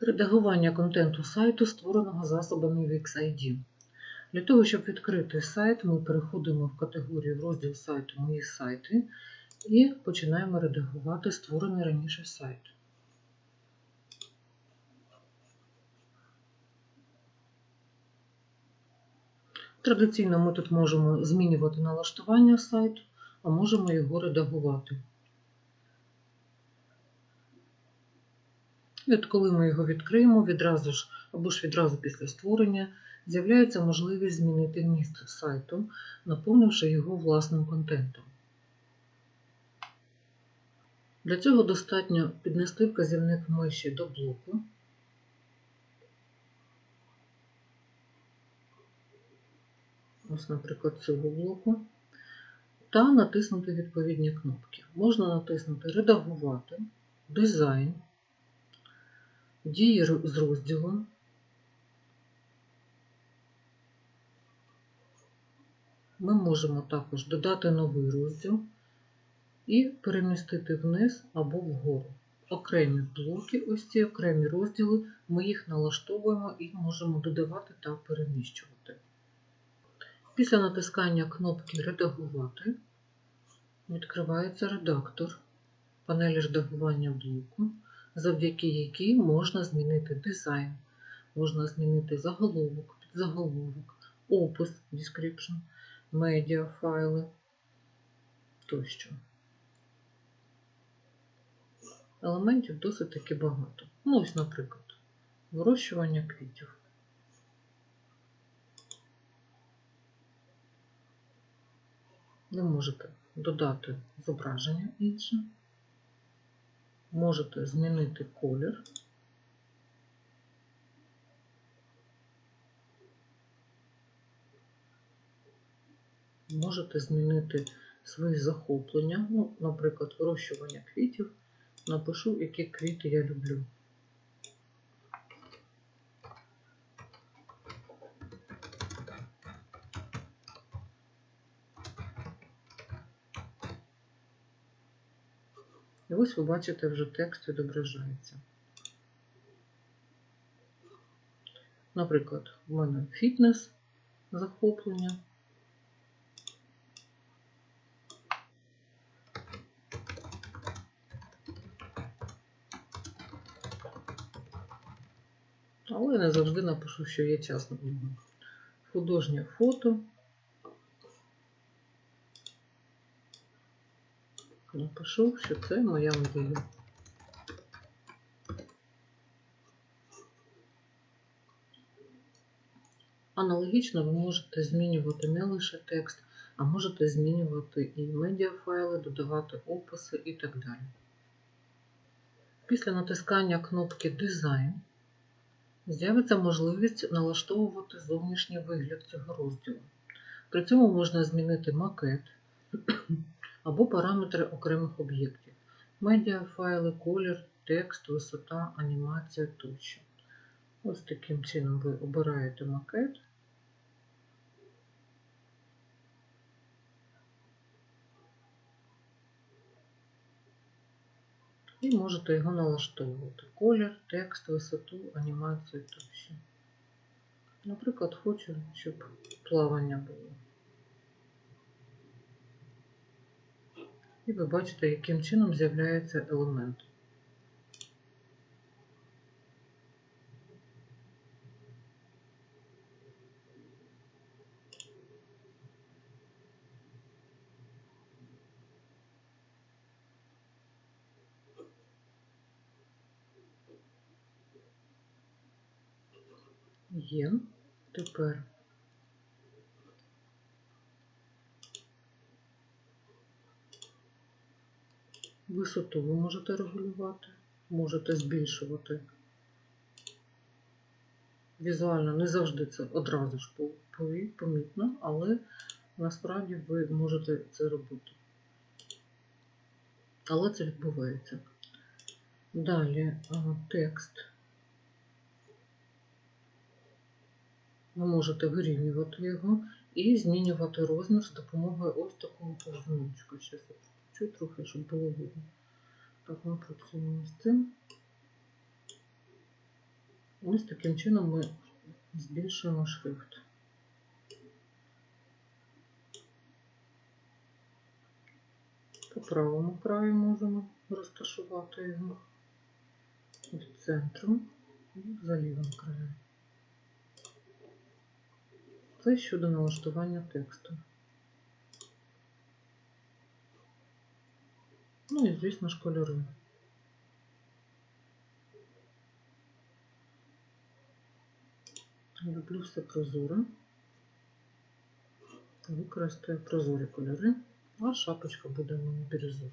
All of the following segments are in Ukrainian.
Редагування контенту сайту, створеного засобами WixID. Для того, щоб відкрити сайт, ми переходимо в категорію в розділ сайту Мої сайти і починаємо редагувати створений раніше сайт. Традиційно ми тут можемо змінювати налаштування сайту, а можемо його редагувати. І от коли ми його відкриємо, відразу ж або ж відразу після створення, з'являється можливість змінити місце сайту, наповнивши його власним контентом. Для цього достатньо піднести вказівник миші до блоку. Ось, наприклад, цього блоку, та натиснути відповідні кнопки. Можна натиснути Редагувати, Дизайн, Дії з розділом. Ми можемо також додати новий розділ і перемістити вниз або вгору. Окремі блоки, ось ці окремі розділи, ми їх налаштовуємо і можемо додавати та переміщувати. Після натискання кнопки Редагувати відкривається редактор панелі редагування блоку, завдяки якій можна змінити дизайн, можна змінити заголовок, підзаголовок, опис, description, медіа, файли тощо. Елементів досить таки багато. Ну, ось, наприклад, вирощування квітів. Ви можете додати зображення інше, можете змінити колір, можете змінити свої захоплення, ну, наприклад, вирощування квітів. Напишу, які квіти я люблю. І ось ви бачите, вже текст відображається. Наприклад, в мене фітнес захоплення. Але не завжди напишу, що є час на. Художнє фото. Напишу, що це моя мрія. Аналогічно ви можете змінювати не лише текст, а можете змінювати і медіафайли, додавати описи і так далі. Після натискання кнопки Дизайн з'явиться можливість налаштовувати зовнішній вигляд цього розділу. При цьому можна змінити макет або параметри окремих об'єктів медіафайли, колір, текст, висота, анімація тощо. Ось таким чином ви обираєте макет. І можете його налаштовувати. Колір, текст, висоту, анімацію тощо. Наприклад, хочу, щоб плавання було. І ви бачите, яким чином з'являється елемент. Є. Тепер висоту ви можете регулювати, можете збільшувати. Візуально не завжди це одразу ж помітно, але насправді ви можете це робити. Але це відбувається. Далі текст. Ви можете вирівнювати його і змінювати розмір з допомогою ось такого позначку. Зараз я включу трохи, щоб було видно. Так, ми працюємо з цим. Ось таким чином ми збільшуємо шрифт. По правому краю можемо розташувати його від центру і за лівим краєм. Це щодо налаштування тексту. Ну і, звісно ж, кольори. Люблю все прозоре. Використаю прозорі кольори, а шапочка буде в бірюзова.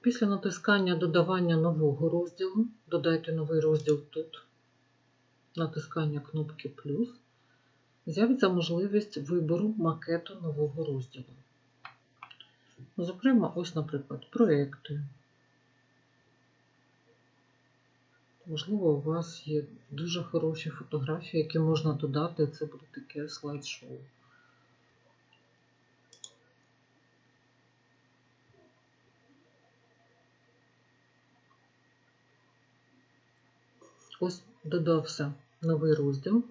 Після натискання додавання нового розділу, додайте новий розділ тут, натискання кнопки плюс, з'явиться можливість вибору макету нового розділу. Зокрема, ось, наприклад, проекти. Можливо, у вас є дуже хороші фотографії, які можна додати, це буде таке слайд-шоу. Ось додався новий розділ.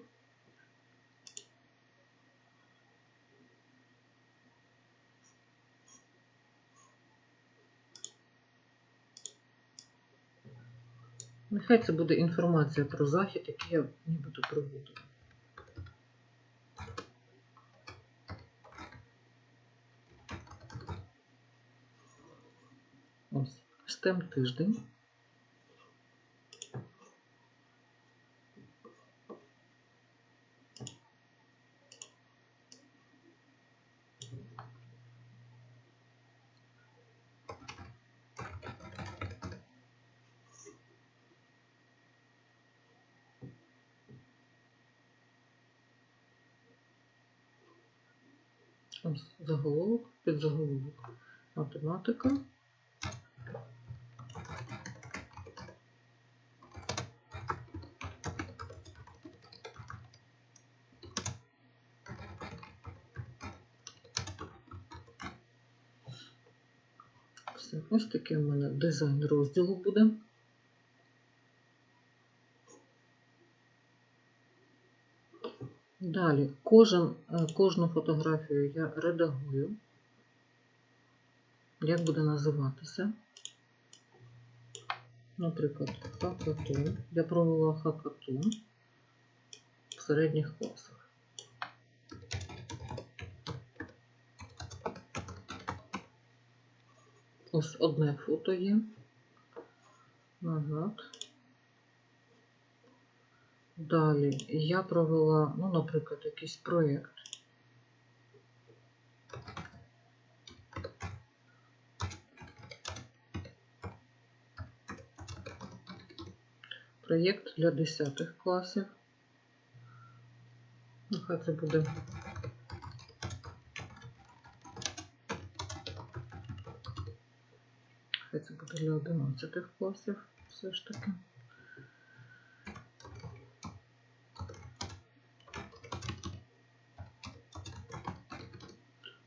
Нехай це буде інформація про захід, який я нібито проводу. Ось, STEM тиждень. Ось заголовок, підзаголовок. Математика. Все, ось такий у мене дизайн розділу буде. Далі кожен, е, кожну фотографію я редагую. Як буде називатися? Наприклад, хакатон. Я провела хакатон в середніх класах. Ось одне фото є. Назад. Далі я провела, ну, наприклад, якийсь проєкт. Проєкт для 10 класів. Нехай це буде. Хай це буде для 11 класів все ж таки.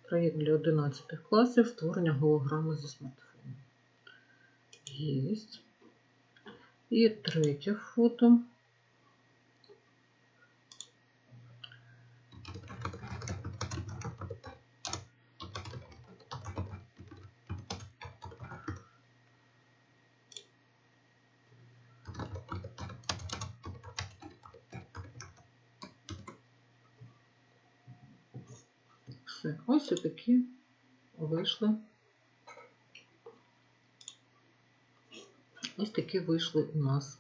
Проєкт для 11 класів створення голограми зі смартфону. Єсть. І третє фото. Все, ось такі вийшли. Ось такі вийшли у нас.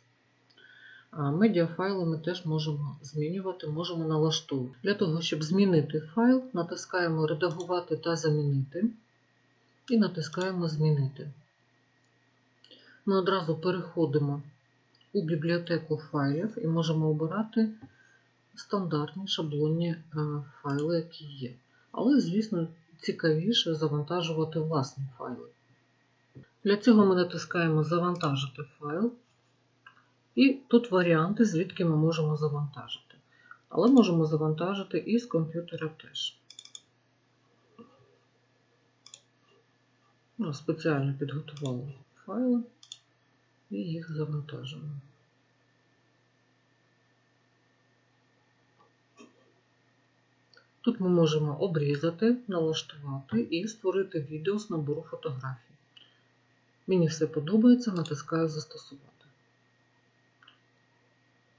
Медіафайли ми теж можемо змінювати, можемо налаштовувати. Для того, щоб змінити файл, натискаємо Редагувати та замінити і натискаємо Змінити. Ми одразу переходимо у бібліотеку файлів і можемо обирати стандартні шаблонні е, файли, які є. Але, звісно, цікавіше завантажувати власні файли. Для цього ми натискаємо Завантажити файл. І тут варіанти, звідки ми можемо завантажити. Але можемо завантажити і з комп'ютера теж. Ну, спеціально підготували файли і їх завантажуємо. Тут ми можемо обрізати, налаштувати і створити відео з набору фотографій. Мені все подобається, натискаю Застосувати.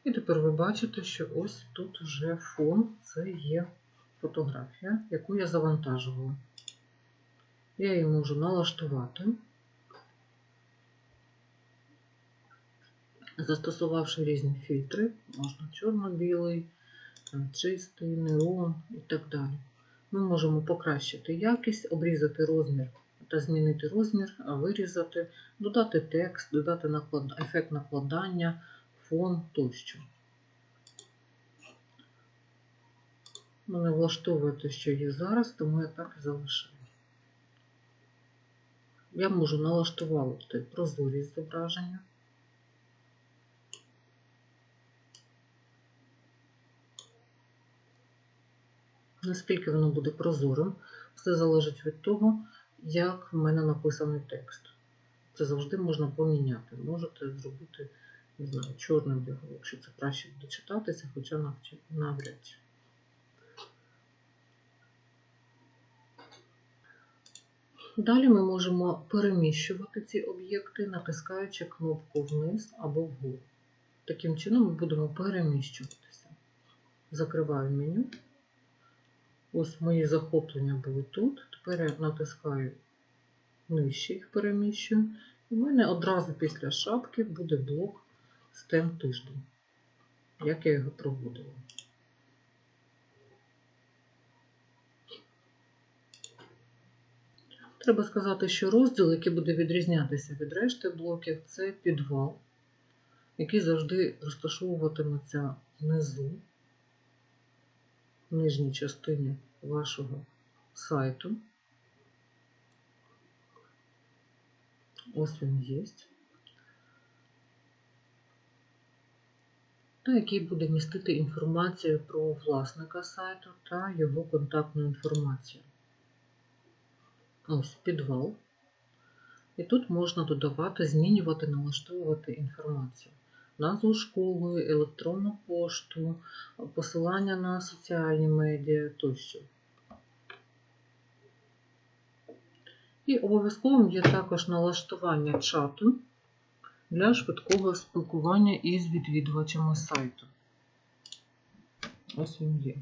І тепер ви бачите, що ось тут вже фон це є фотографія, яку я завантажувала. Я її можу налаштувати, застосувавши різні фільтри, можна чорно-білий, там, чистий, неон і так далі. Ми можемо покращити якість, обрізати розмір та змінити розмір, вирізати, додати текст, додати наклад... ефект накладання, фон тощо. Мене влаштовує те, що є зараз, тому я так і залишаю. Я можу налаштувати прозорість зображення. Наскільки воно буде прозорим, все залежить від того, як в мене написаний текст. Це завжди можна поміняти. Можете зробити, не знаю, чорним бігом, якщо це краще буде читатися, хоча навряд чи. Далі ми можемо переміщувати ці об'єкти, натискаючи кнопку вниз або вгору. Таким чином ми будемо переміщуватися. Закриваю меню. Ось мої захоплення були тут. Тепер я натискаю нижче їх переміщую. І в мене одразу після шапки буде блок STEM тиждень, як я його проводила. Треба сказати, що розділ, який буде відрізнятися від решти блоків, це підвал, який завжди розташовуватиметься внизу, нижній частині вашого сайту. Ось він є. Та який буде містити інформацію про власника сайту та його контактну інформацію. Ось підвал. І тут можна додавати, змінювати, налаштовувати інформацію. Назву школи, електронну пошту, посилання на соціальні медіа тощо. І обов'язковим є також налаштування чату для швидкого спілкування із відвідувачами сайту. Ось він є.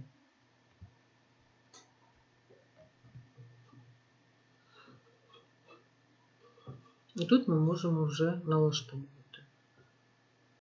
І тут ми можемо вже налаштувати.